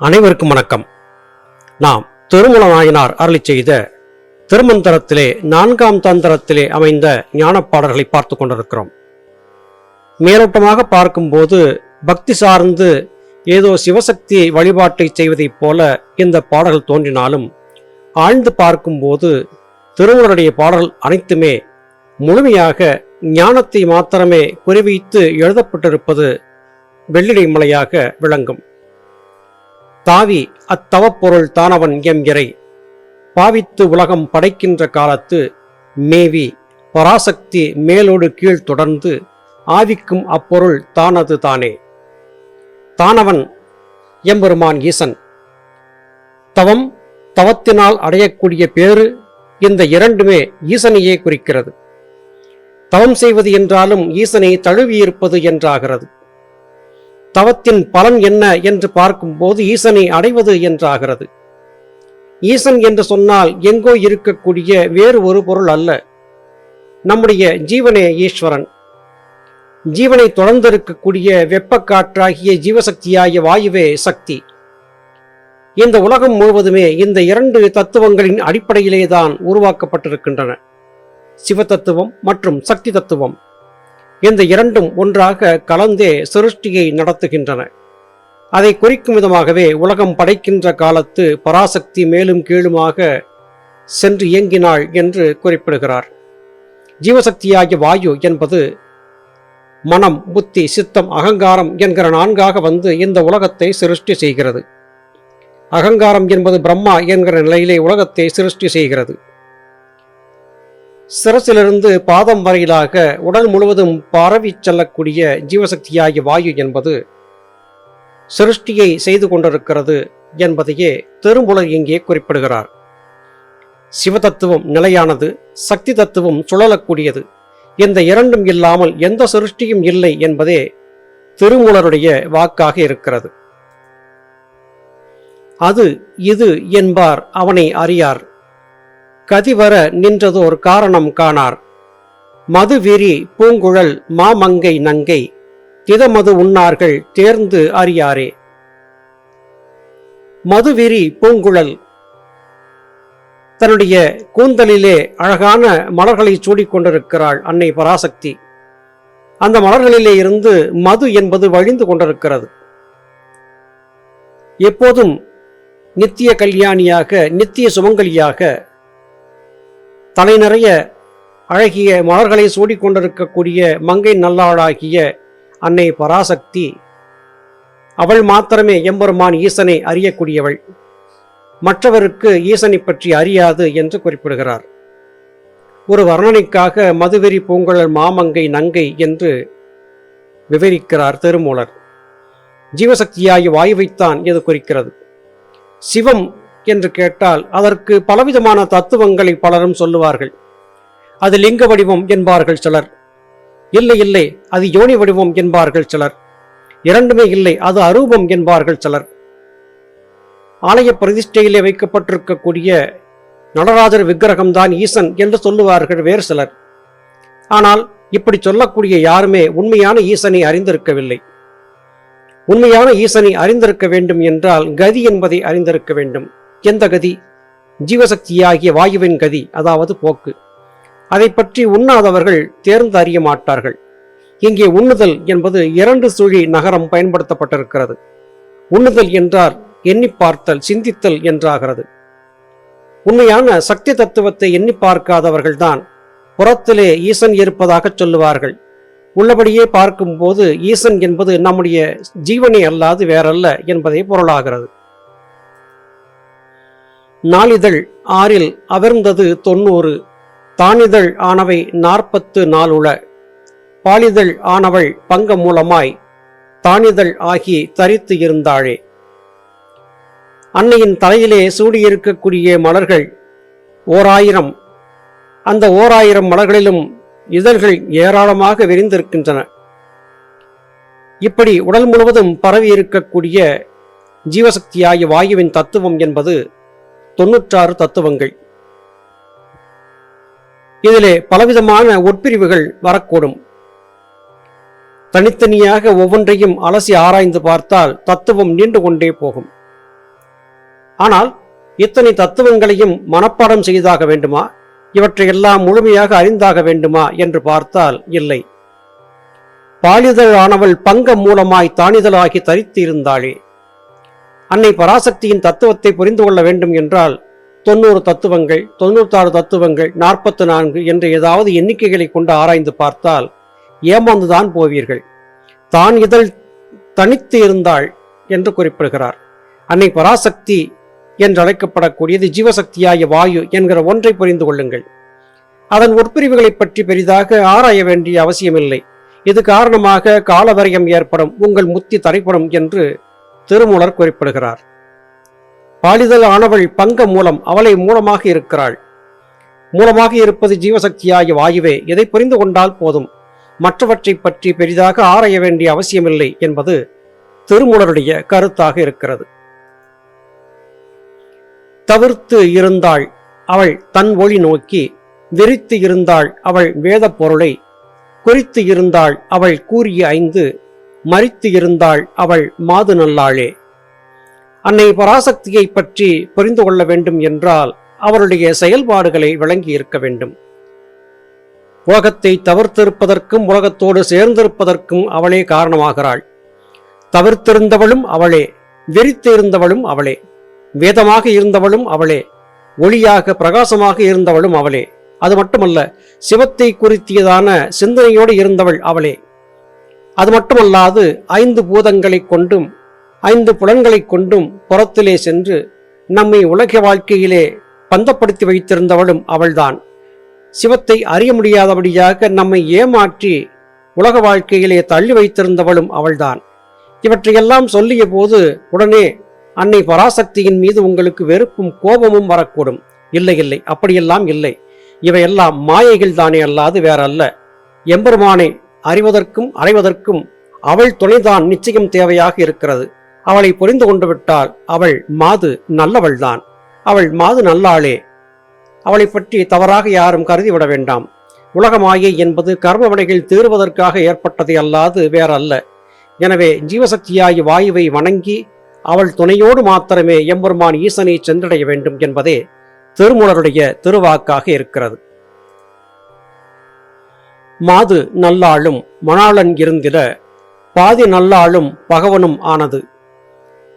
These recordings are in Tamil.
அனைவருக்கும் வணக்கம். நாம் திருமல நாயனார் அருளி செய்த திருமந்தரத்திலே நான்காம் தந்திரத்திலே அமைந்த ஞானப்பாடல்களை பார்த்து கொண்டிருக்கிறோம். மேலோட்டமாக பார்க்கும்போது பக்தி சார்ந்து ஏதோ சிவசக்தி வழிபாட்டை செய்வதைப் போல இந்த பாடல்கள் தோன்றினாலும் ஆழ்ந்து பார்க்கும்போது திருமணருடைய பாடல் அனைத்துமே முழுமையாக ஞானத்தை மாத்திரமே குறிவைத்து எழுதப்பட்டிருப்பது வெள்ளிடை மலையாக விளங்கும். தாவி அத்தவப்பொருள் தானவன் எம் பாவித்து உலகம் படைக்கின்ற காலத்து மேவி பராசக்தி மேலோடு கீழ் தொடர்ந்து ஆவிக்கும் அப்பொருள் தானது தானே. தானவன் எம்பெருமான் ஈசன். தவம் தவத்தினால் அடையக்கூடிய பேறு இந்த இரண்டுமே ஈசனையே குறிக்கிறது. தவம் செய்வது என்றாலும் ஈசனை தழுவியிருப்பது என்றாகிறது. தவத்தின் பலன் என்ன என்று பார்க்கும்போது ஈசனை அடைவது என்றாகிறது. ஈசன் என்று சொன்னால் எங்கோ இருக்கக்கூடிய வேறு ஒரு பொருள் அல்ல. நம்முடைய ஜீவனே ஈஸ்வரன். ஜீவனை தொடர்ந்திருக்கக்கூடிய வெப்பக்காற்றாகிய ஜீவசக்தியாகிய வாயுவே சக்தி. இந்த உலகம் முழுவதுமே இந்த இரண்டு தத்துவங்களின் அடிப்படையிலேதான் உருவாக்கப்பட்டிருக்கின்றன. சிவ தத்துவம் மற்றும் சக்தி தத்துவம். இந்த இரண்டும் ஒன்றாக கலந்தே சிருஷ்டியை நடத்துகின்றன. அதை குறிக்கும் விதமாகவே உலகம் படைக்கின்ற காலத்து பராசக்தி மேலும் கீழுமாக சென்று இயங்கினாள் என்று குறிப்பிடுகிறார். ஜீவசக்தியாகிய வாயு என்பது மனம் புத்தி சித்தம் அகங்காரம் என்கிற நான்காக வந்து இந்த உலகத்தை சிருஷ்டி செய்கிறது. அகங்காரம் என்பது பிரம்மா என்கிற நிலையிலே உலகத்தை சிருஷ்டி செய்கிறது. சிரசிலிருந்து பாதம் வரையிலாக உடல் முழுவதும் பரவி செல்லக்கூடிய ஜீவசக்தியாகிய வாயு என்பது சிருஷ்டியை செய்து கொண்டிருக்கிறது என்பதையே திரும்புலர் இங்கே குறிப்பிடுகிறார். சிவதத்துவம் நிலையானது சக்தி தத்துவம் சுழலக்கூடியது. இந்த இரண்டும் இல்லாமல் எந்த சிருஷ்டியும் இல்லை என்பதே திருமூலருடைய வாக்காக இருக்கிறது. அது இது என்பார் அவனை அறியார். கதிவர நின்றதோர் காரணம் காணார். மதுவிரி பூங்குழல் மாமங்கை நங்கை திதமது உண்ணார்கள் தேர்ந்து அறியாரே. மதுவிரி பூங்குழல் தன்னுடைய கூந்தலிலே அழகான மலர்களை சூடிக்கொண்டிருக்கிறாள் அன்னை பராசக்தி. அந்த மலர்களிலே இருந்து மது என்பது வழிந்து கொண்டிருக்கிறது. எப்போதும் நித்திய கல்யாணியாக நித்திய சுமங்கலியாக தலை நிறைய அழகிய மலர்களை சூடிக்கொண்டிருக்கக்கூடிய மங்கை நல்லாளாகிய அன்னை பராசக்தி. அவள் மாத்திரமே எம்பெருமான் ஈசனை அறியக்கூடியவள். மற்றவருக்கு ஈசனை பற்றி அறியாது என்று குறிப்பிடுகிறார். ஒரு வர்ணனைக்காக மதுவெறி பூங்குழல் மாமங்கை நங்கை என்று விவரிக்கிறார் திருமூலர். ஜீவசக்தியாகி வாயுவைத்தான் இது குறிக்கிறது. சிவம் என்று கேட்டால் அதற்கு பலவிதமான தத்துவங்களை பலரும் சொல்லுவார்கள். அது லிங்க வடிவம் என்பார்கள் சிலர். இல்லை இல்லை அது யோனி வடிவம் என்பார்கள் சிலர். இரண்டுமே இல்லை அது அரூபம் என்பார்கள் சிலர். ஆலய பிரதிஷ்டையிலே வைக்கப்பட்டிருக்கக்கூடிய நடராஜர் விக்கிரகம்தான் ஈசன் என்று சொல்லுவார்கள் வேறு சிலர். ஆனால் இப்படி சொல்லக்கூடிய யாருமே உண்மையான ஈசனை அறிந்திருக்கவில்லை. உண்மையான ஈசனை அறிந்திருக்க வேண்டும் என்றால் கதி என்பதை அறிந்திருக்க வேண்டும். எந்த கதி? ஜீவசக்தியாகிய வாயுவின் கதி அதாவது போக்கு. அதை பற்றி உண்ணாதவர்கள் தேர்ந்து அறிய மாட்டார்கள். இங்கே உண்ணுதல் என்பது இரண்டு சுழி நகரம் பயன்படுத்தப்பட்டிருக்கிறது. உண்ணுதல் என்றால் எண்ணி பார்த்தல் சிந்தித்தல் என்றாகிறது. உண்மையான சக்தி தத்துவத்தை எண்ணி பார்க்காதவர்கள்தான் புறத்திலே ஈசன் இருப்பதாக சொல்லுவார்கள். உள்ளபடியே பார்க்கும்போது ஈசன் என்பது நம்முடைய ஜீவனே அல்லாது வேறல்ல என்பதே பொருளாகிறது. நாளிதழ் ஆறில் அவிர்ந்தது தொண்ணூறு தானிதழ் ஆனவை நாற்பத்து நாலுள. பாலிதழ் ஆனவள் பங்க மூலமாய் தானிதழ் ஆகி தரித்து இருந்தாளே. அன்னையின் தலையிலே சூடியிருக்கக்கூடிய மலர்கள் ஓராயிரம். அந்த ஓராயிரம் மலர்களிலும் இதழ்கள் ஏராளமாக விரிந்திருக்கின்றன. இப்படி உடல் முழுவதும் பரவி இருக்கக்கூடிய ஜீவசக்தியாகிய வாயுவின் தத்துவம் என்பது தொன்னூற்றாறு தத்துவங்கள். இதிலே பலவிதமான உட்பிரிவுகள் வரக்கூடும். தனித்தனியாக ஒவ்வொன்றையும் அலசி ஆராய்ந்து பார்த்தால் தத்துவம் நீண்டு கொண்டே போகும். ஆனால் இத்தனை தத்துவங்களையும் மனப்பாடம் செய்தாக வேண்டுமா? இவற்றையெல்லாம் முழுமையாக அறிந்தாக வேண்டுமா என்று பார்த்தால் இல்லை. பாலிதழ் ஆனவள் பங்கம் மூலமாய் தானிதழாகி தரித்து இருந்தாளே அன்னை பராசக்தியின் தத்துவத்தை புரிந்து கொள்ள வேண்டும் என்றால் தொண்ணூறு தத்துவங்கள் தொண்ணூத்தாறு தத்துவங்கள் நாற்பத்து நான்கு என்ற ஏதாவது எண்ணிக்கைகளை கொண்டு ஆராய்ந்து பார்த்தால் ஏமாந்துதான் போவீர்கள். தான் இதழ் தனித்து இருந்தாள் என்று குறிப்பிடுகிறார். அன்னை பராசக்தி என்று அழைக்கப்படக்கூடியது ஜீவசக்தியாய வாயு என்கிற ஒன்றை புரிந்து கொள்ளுங்கள். அதன் உட்பிரிவுகளை பற்றி பெரிதாக ஆராய வேண்டிய அவசியமில்லை. இது காரணமாக காலவரையம் ஏற்படும் உங்கள் முத்தி தரைப்படும் என்று திருமூலர் குறிப்பிடுகிறார். பாலிதல் ஆனவள் பங்க மூலம் அவளை மூலமாக இருக்கிறாள். மூலமாக இருப்பது ஜீவசக்தியாகிய வாயுவே. இதை புரிந்து கொண்டால் போதும்? மற்றவற்றை பற்றி பெரிதாக ஆராய வேண்டிய அவசியமில்லை என்பது திருமூலருடைய கருத்தாக இருக்கிறது. தவிர்த்து இருந்தாள் அவள் தன் ஒளி நோக்கி விரித்து இருந்தாள் அவள் வேத பொருளை குறித்து இருந்தாள் அவள் கூறிய ஐந்து மறித்து இருந்தாள் அவள் மாது நல்லாளே. அன்னை பராசக்தியை பற்றி புரிந்து கொள்ள வேண்டும் என்றால் அவருடைய செயல்பாடுகளை விளங்கி இருக்க வேண்டும். உலகத்தை தவிர்த்திருப்பதற்கும் உலகத்தோடு சேர்ந்திருப்பதற்கும் அவளே காரணமாகிறாள். தவிர்த்திருந்தவளும் அவளே விரித்து இருந்தவளும் அவளே வேதமாக இருந்தவளும் அவளே ஒளியாக பிரகாசமாக இருந்தவளும் அவளே. அது மட்டுமல்ல சிவத்தை குறித்தியதான சிந்தனையோடு இருந்தவள் அவளே. அது மட்டுமல்லாது ஐந்து பூதங்களைக் கொண்டும் ஐந்து புலன்களைக் கொண்டும் புறத்திலே சென்று நம்மை உலக வாழ்க்கையிலே பந்தப்படுத்தி வைத்திருந்தவளும் அவள்தான். சிவத்தை அறிய முடியாதபடியாக நம்மை ஏமாற்றி உலக வாழ்க்கையிலே தள்ளி வைத்திருந்தவளும் அவள்தான். இவற்றையெல்லாம் சொல்லிய போது உடனே அன்னை பராசக்தியின் மீது உங்களுக்கு வெறுப்பும் கோபமும் வரக்கூடும். இல்லை இல்லை அப்படியெல்லாம் இல்லை. இவையெல்லாம் மாயைகள் தானே அல்லாது வேறல்ல. எம்பெருமானை அறிவதற்கும் அறைவதற்கும் அவள் துணைதான் நிச்சயம் தேவையாக இருக்கிறது. அவளை புரிந்து கொண்டு விட்டால் அவள் மாது நல்லவள்தான் அவள் மாது நல்லாளே. அவளை பற்றி தவறாக யாரும் கருதிவிட வேண்டாம். உலகமாயை என்பது கர்மவினைகள் தீர்வதற்காக ஏற்பட்டதை அல்லாது வேறல்ல. எனவே ஜீவசக்தியாகி வாயுவை வணங்கி அவள் துணையோடு மாத்திரமே எம்பெருமான் ஈசனை சென்றடைய வேண்டும் என்பதே திருமூலருடைய திருவாக்காக இருக்கிறது. மாது நல்லாளும் மணாளன் இருந்திட பாதி நல்லாளும் பகவனும் ஆனது.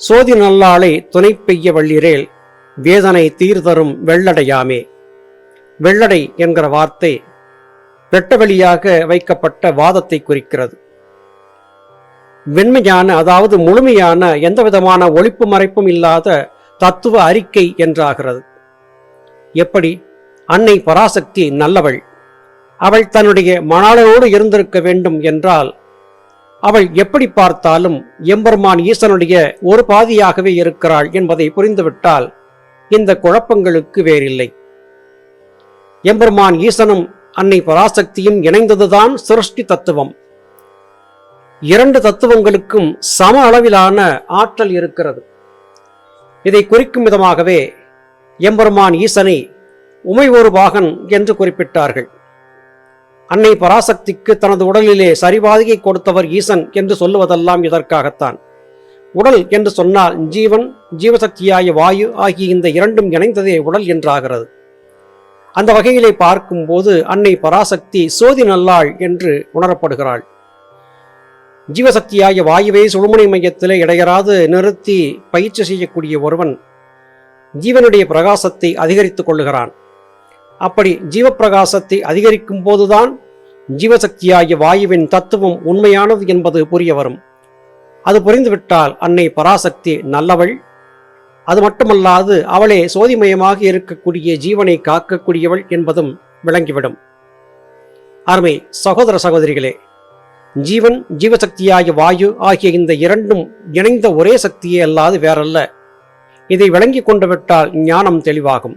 சோதி நல்லாளை துணை பெய்ய வள்ளிரேல் வேதனை தீர்தரும் வெள்ளடையாமே. வெள்ளடை என்கிற வார்த்தை வெட்டவெளியாக வைக்கப்பட்ட வாதத்தை குறிக்கிறது. வெண்மையான அதாவது முழுமையான எந்தவிதமான ஒழிப்பு மறைப்பும் இல்லாத தத்துவ அறிக்கை என்றாகிறது. எப்படி? அன்னை பராசக்தி நல்லவள். அவள் தன்னுடைய மணாளனோடு இருந்திருக்க வேண்டும் என்றால் அவள் எப்படி பார்த்தாலும் எம்பெருமான் ஈசனுடைய ஒரு பாதியாகவே இருக்கிறாள் என்பதை புரிந்துவிட்டால் இந்த குழப்பங்களுக்கு வேறில்லை. எம்பெருமான் ஈசனும் அன்னை பராசக்தியும் இணைந்ததுதான் சிருஷ்டி தத்துவம். இரண்டு தத்துவங்களுக்கும் சம அளவிலான ஆற்றல் இருக்கிறது. இதை குறிக்கும் விதமாகவே எம்பெருமான் ஈசனை உமை ஒரு பாகன் என்று குறிப்பிட்டார்கள். அன்னை பராசக்திக்கு தனது உடலிலே சரிபாதியை கொடுத்தவர் ஈசன் என்று சொல்லுவதெல்லாம் இதற்காகத்தான். உடல் என்று சொன்னால் ஜீவன் ஜீவசக்தியாய வாயு ஆகிய இந்த இரண்டும் இணைந்ததே உடல் என்றாகிறது. அந்த வகையிலே பார்க்கும்போது அன்னை பராசக்தி சோதி நல்லாள் என்று உணரப்படுகிறாள். ஜீவசக்தியாய வாயுவை சுழுமுனை மையத்திலே இடையராது நிறுத்தி பயிற்சி செய்யக்கூடிய ஒருவன் ஜீவனுடைய பிரகாசத்தை அதிகரித்துக் கொள்ளுகிறான். அப்படி ஜீவப்பிரகாசத்தை அதிகரிக்கும் போதுதான் ஜீவசக்தியாகிய வாயுவின் தத்துவம் உண்மையானது என்பது புரிய வரும். அது புரிந்துவிட்டால் அன்னை பராசக்தி நல்லவள். அது மட்டுமல்லாது அவளே சோதிமயமாக இருக்கக்கூடிய ஜீவனை காக்கக்கூடியவள் என்பதும் விளங்கிவிடும். அருமை சகோதர சகோதரிகளே ஜீவன் ஜீவசக்தியாகிய வாயு ஆகிய இந்த இரண்டும் இணைந்த ஒரே சக்தியே அல்லாது வேறல்ல. இதை விளங்கிக் கொண்டு விட்டால் ஞானம் தெளிவாகும்.